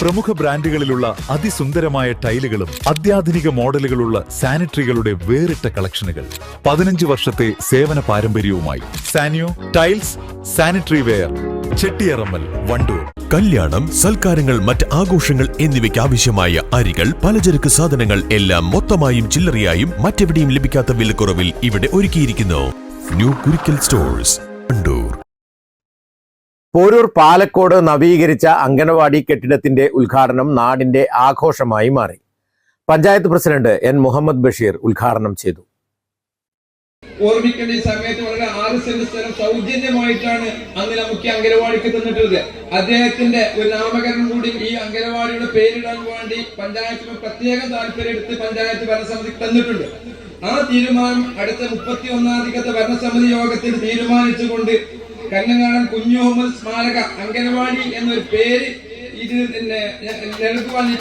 പ്രമുഖ ബ്രാൻഡുകളിലുള്ള അതിസുന്ദരമായ ടൈലുകളും അത്യാധുനിക മോഡലുകളുള്ള സാനിറ്ററികളുടെ വേറിട്ട കളക്ഷനുകൾ. പതിനഞ്ച് വർഷത്തെ സേവന പാരമ്പര്യവുമായി Saniyo tiles sanitary ware Chettiyarammal Wandoor. കല്യാണം സൽക്കാരങ്ങൾ മറ്റ് ആഘോഷങ്ങൾ എന്നിവയ്ക്ക് ആവശ്യമായ അരികൾ പലചരക്ക് സാധനങ്ങൾ എല്ലാം മൊത്തമായും ചില്ലറയായും മറ്റെവിടെയും ലഭിക്കാത്ത വിലക്കുറവിൽ ഇവിടെ ഒരുക്കിയിരിക്കുന്നു. ന്യൂ കുരിക്കൽ സ്റ്റോഴ്സ് കണ്ടൂർ പോരൂർ പാലക്കോട് നവീകരിച്ച അംഗനവാടി കെട്ടിടത്തിന്റെ ഉദ്ഘാടനം നാടിന്റെ ആഘോഷമായി മാറി. പഞ്ചായത്ത് പ്രസിഡന്റ് എൻ മുഹമ്മദ് ബഷീർ ഉദ്ഘാടനം ചെയ്തു. ഓർമ്മിക്കേണ്ട ഈ സമയത്ത് വളരെ ആറ് സെന്റ് സ്ഥലം സൗജന്യമായിട്ടാണ് അന്ന് നമുക്ക് അംഗനവാടിക്ക് തന്നിട്ടുള്ളത്. അദ്ദേഹത്തിന്റെ ഒരു നാമകരണം കൂടി ഈ അംഗനവാടിയുടെ പേരിടാൻ വേണ്ടി പഞ്ചായത്തിന് പ്രത്യേക താല്പര്യം എടുത്ത് പഞ്ചായത്ത് ഭരണസമിതിക്ക് തന്നിട്ടുണ്ട്. ആ തീരുമാനം അടുത്ത മുപ്പത്തി ഒന്നാം തീയതി ഭരണസമിതി യോഗത്തിൽ തീരുമാനിച്ചുകൊണ്ട് കണ്ണങ്ങാടൻ കുഞ്ഞുമുഹമ്മദ് സ്മാരക അംഗനവാടി എന്നൊരു പേര് ഇതിന് പിന്നെ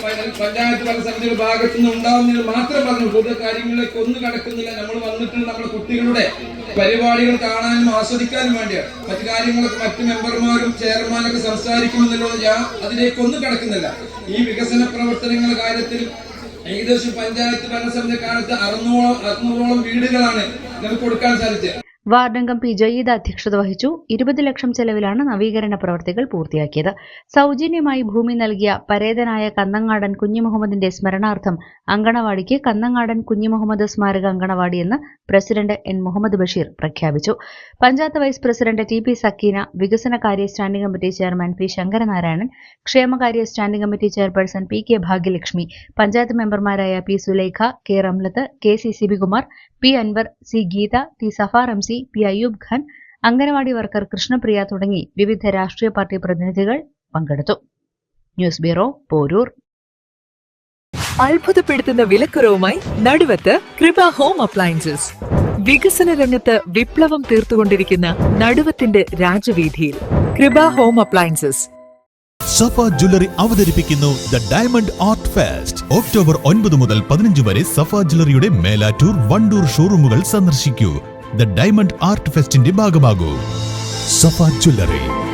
പ- പഞ്ചായത്ത് ഭരണസമിതിയുടെ ഭാഗത്തു നിന്ന് ഉണ്ടാവുന്നത് മാത്രം പറഞ്ഞു പൊതു കാര്യങ്ങളിലേക്ക് ഒന്നും കടക്കുന്നില്ല. നമ്മൾ വന്നിട്ടുണ്ട് നമ്മുടെ കുട്ടികളുടെ പരിപാടികൾ കാണാനും ആസ്വദിക്കാനും വേണ്ടിയാണ്. മറ്റു കാര്യങ്ങളൊക്കെ മറ്റു മെമ്പർമാരും ചെയർമാനൊക്കെ സംസാരിക്കുമെന്നുള്ളത് ഞാൻ അതിലേക്ക് ഒന്നും കടക്കുന്നില്ല. ഈ വികസന പ്രവർത്തനങ്ങളുടെ കാര്യത്തിൽ ഏകദേശം പഞ്ചായത്ത് ഭരണസമിതി കാലത്ത് അറുന്നൂറോളം അറുന്നൂറോളം വീടുകളാണ് നമുക്ക് കൊടുക്കാൻ സാധിച്ചത്. വാർഡംഗം പി ജയീദ് അധ്യക്ഷത വഹിച്ചു. ഇരുപത് ലക്ഷം ചെലവിലാണ് നവീകരണ പ്രവർത്തികൾ പൂർത്തിയാക്കിയത്. സൗജന്യമായി ഭൂമി നൽകിയ പരേതനായ കന്നങ്ങാടൻ കുഞ്ഞുമുഹമ്മദിന്റെ സ്മരണാർത്ഥം അങ്കണവാടിക്ക് കന്നങ്ങാടൻ കുഞ്ഞുമുഹമ്മദ് സ്മാരക അങ്കണവാടി എന്ന് പ്രസിഡന്റ് എൻ മുഹമ്മദ് ബഷീർ പ്രഖ്യാപിച്ചു. Panchayat vice president T P Sakkeena വികസനകാര്യ standing committee chairman P Sankaranarayanan ക്ഷേമകാര്യ standing committee chairperson P K Bhagyalakshmi panchayat മെമ്പർമാരായ P Sulekha K Ramlath K C Sibikumar P Anwar C Geetha T Safar M C P Ayyub Khan anganwadi worker Krishnapriya തുടങ്ങി വിവിധ രാഷ്ട്രീയ party പ്രതിനിധികൾ പങ്കെടുത്തു. News bureau Porur. അത്ഭുതപ്പെടുത്തുന്ന വിലക്കുറവുമായി നടുവത്ത് കൃപ home appliances. വികസന രംഗത്ത് വിപ്ലവം തീർത്തുകൊണ്ടിരിക്കുന്ന നടുവത്തിന്റെ രാജവീതിയിൽ Kripa home appliances. Safa jewellery അവതരിപ്പിക്കുന്നു the diamond art fest. October ഒൻപത് മുതൽ പതിനഞ്ച് വരെ സഫ ജ്വല്ലറിയുടെ മേലാറ്റൂർ വണ്ടൂർ ഷോറൂമുകൾ സന്ദർശിക്കൂ. ദ ഡയമണ്ട് ആർട്ട് ഫെസ്റ്റിന്റെ ഭാഗമാകൂ. സഫ ജ്വല്ലറി